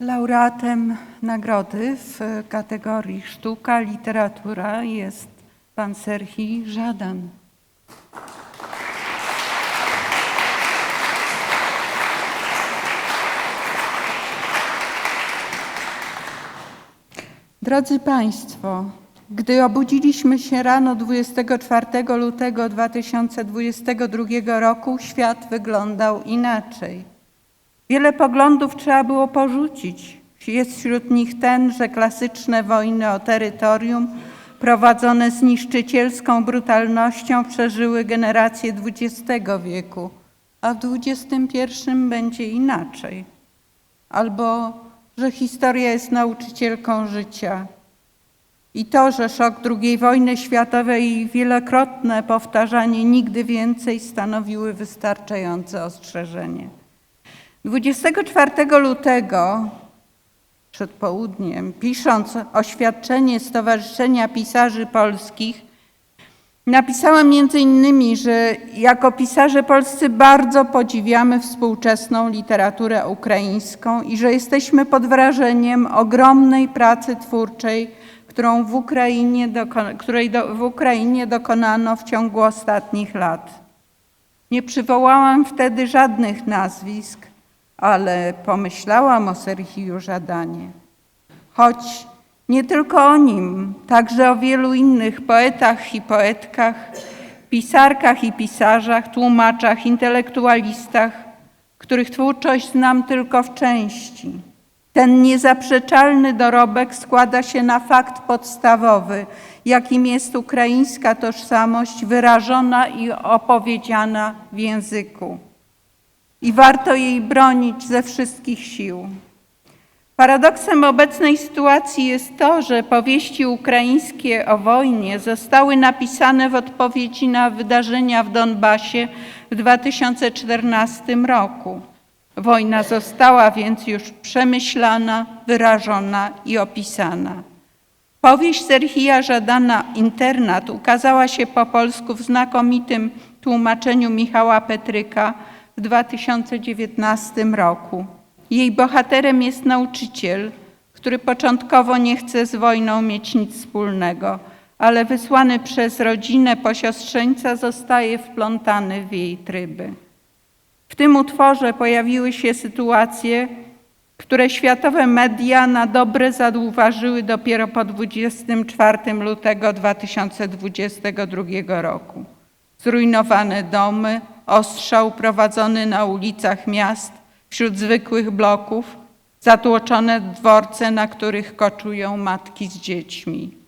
Laureatem nagrody w kategorii sztuka, literatura jest pan Serhii Żadan. Drodzy Państwo, gdy obudziliśmy się rano 24 lutego 2022 roku, świat wyglądał inaczej. Wiele poglądów trzeba było porzucić. Jest wśród nich ten, że klasyczne wojny o terytorium prowadzone z niszczycielską brutalnością przeżyły generacje XX wieku, a w XXI będzie inaczej. Albo, że historia jest nauczycielką życia. I to, że szok II wojny światowej i wielokrotne powtarzanie nigdy więcej stanowiły wystarczające ostrzeżenie. 24 lutego przed południem, pisząc oświadczenie Stowarzyszenia Pisarzy Polskich, napisałam między innymi, że jako pisarze polscy bardzo podziwiamy współczesną literaturę ukraińską i że jesteśmy pod wrażeniem ogromnej pracy twórczej, którą w Ukrainie, której do, w Ukrainie dokonano w ciągu ostatnich lat. Nie przywołałam wtedy żadnych nazwisk, ale pomyślałam o Serhiju Żadanie. Choć nie tylko o nim, także o wielu innych poetach i poetkach, pisarkach i pisarzach, tłumaczach, intelektualistach, których twórczość znam tylko w części. Ten niezaprzeczalny dorobek składa się na fakt podstawowy, jakim jest ukraińska tożsamość wyrażona i opowiedziana w języku i warto jej bronić ze wszystkich sił. Paradoksem obecnej sytuacji jest to, że powieści ukraińskie o wojnie zostały napisane w odpowiedzi na wydarzenia w Donbasie w 2014 roku. Wojna została więc już przemyślana, wyrażona i opisana. Powieść Serhija Żadana Internat ukazała się po polsku w znakomitym tłumaczeniu Michała Petryka w 2019 roku. Jej bohaterem jest nauczyciel, który początkowo nie chce z wojną mieć nic wspólnego, ale wysłany przez rodzinę po siostrzeńca zostaje wplątany w jej tryby. W tym utworze pojawiły się sytuacje, które światowe media na dobre zauważyły dopiero po 24 lutego 2022 roku. Zrujnowane domy, ostrzał prowadzony na ulicach miast wśród zwykłych bloków, zatłoczone dworce, na których koczują matki z dziećmi.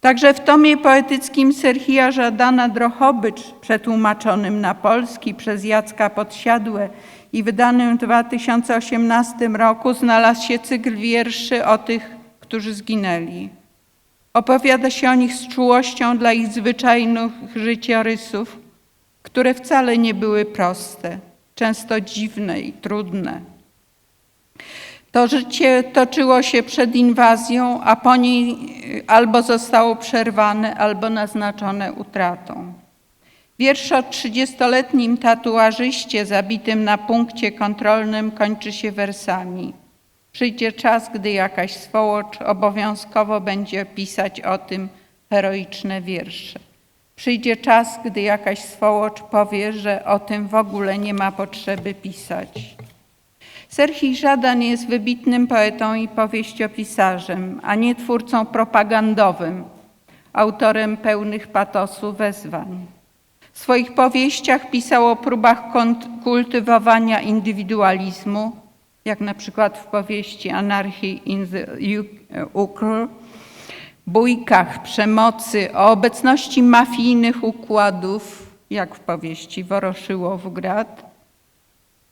Także w tomie poetyckim Serhija Żadana Drohobycz, przetłumaczonym na polski przez Jacka Podsiadłe i wydanym w 2018 roku, znalazł się cykl wierszy o tych, którzy zginęli. Opowiada się o nich z czułością dla ich zwyczajnych życiorysów, które wcale nie były proste, często dziwne i trudne. To życie toczyło się przed inwazją, a po niej albo zostało przerwane, albo naznaczone utratą. Wiersz o 30-letnim tatuażyście zabitym na punkcie kontrolnym kończy się wersami. Przyjdzie czas, gdy jakaś swołocz obowiązkowo będzie pisać o tym heroiczne wiersze. Przyjdzie czas, gdy jakaś swołocz powie, że o tym w ogóle nie ma potrzeby pisać. Serhii Żadan jest wybitnym poetą i powieściopisarzem, a nie twórcą propagandowym, autorem pełnych patosu wezwań. W swoich powieściach pisał o próbach kultywowania indywidualizmu, jak na przykład w powieści Anarchy in the Ukr, bójkach, przemocy, o obecności mafijnych układów, jak w powieści Woroszyłowgrad,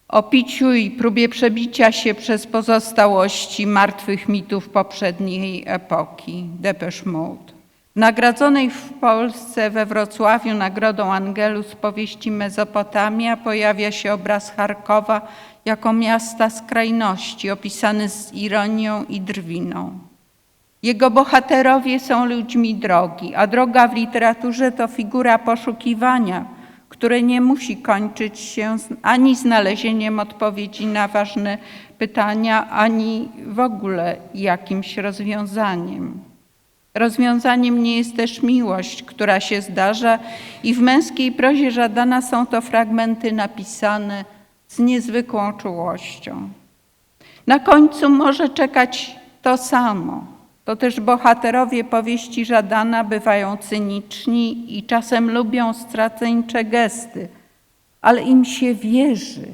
o piciu i próbie przebicia się przez pozostałości martwych mitów poprzedniej epoki, Depeche Mode. Nagrodzonej w Polsce we Wrocławiu Nagrodą Angelus powieści Mezopotamia pojawia się obraz Charkowa jako miasta skrajności, opisany z ironią i drwiną. Jego bohaterowie są ludźmi drogi, a droga w literaturze to figura poszukiwania, które nie musi kończyć się ani znalezieniem odpowiedzi na ważne pytania, ani w ogóle jakimś rozwiązaniem. Rozwiązaniem nie jest też miłość, która się zdarza i w męskiej prozie Żadana są to fragmenty napisane z niezwykłą czułością. Na końcu może czekać to samo. To też bohaterowie powieści Żadana bywają cyniczni i czasem lubią straceńcze gesty, ale im się wierzy.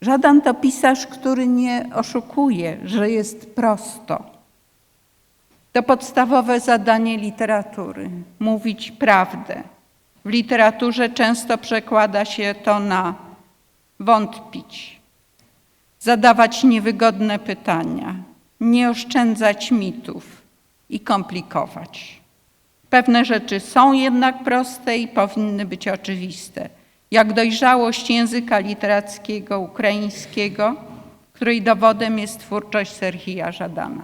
Żadan to pisarz, który nie oszukuje, że jest prosto. To podstawowe zadanie literatury mówić prawdę. W literaturze często przekłada się to na wątpić, zadawać niewygodne pytania, nie oszczędzać mitów i komplikować. Pewne rzeczy są jednak proste i powinny być oczywiste, jak dojrzałość języka literackiego ukraińskiego, której dowodem jest twórczość Serhija Żadana.